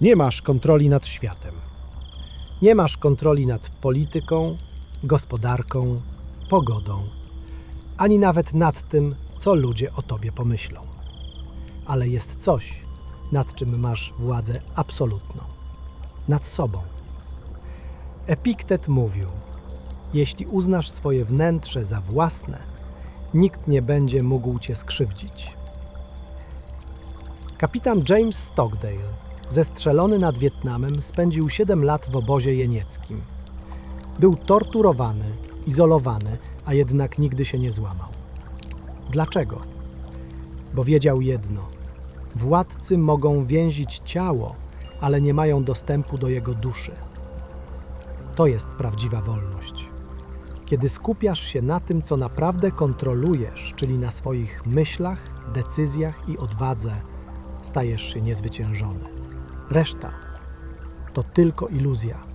Nie masz kontroli nad światem. Nie masz kontroli nad polityką, gospodarką, pogodą, ani nawet nad tym, co ludzie o tobie pomyślą. Ale jest coś, nad czym masz władzę absolutną nad sobą. Epiktet mówił: Jeśli uznasz swoje wnętrze za własne, nikt nie będzie mógł cię skrzywdzić. Kapitan James Stockdale, zestrzelony nad Wietnamem, spędził 7 lat w obozie jenieckim. Był torturowany, izolowany, a jednak nigdy się nie złamał. Dlaczego? Bo wiedział jedno: władcy mogą więzić ciało, ale nie mają dostępu do jego duszy. To jest prawdziwa wolność. Kiedy skupiasz się na tym, co naprawdę kontrolujesz, czyli na swoich myślach, decyzjach i odwadze, stajesz się niezwyciężony. Reszta to tylko iluzja.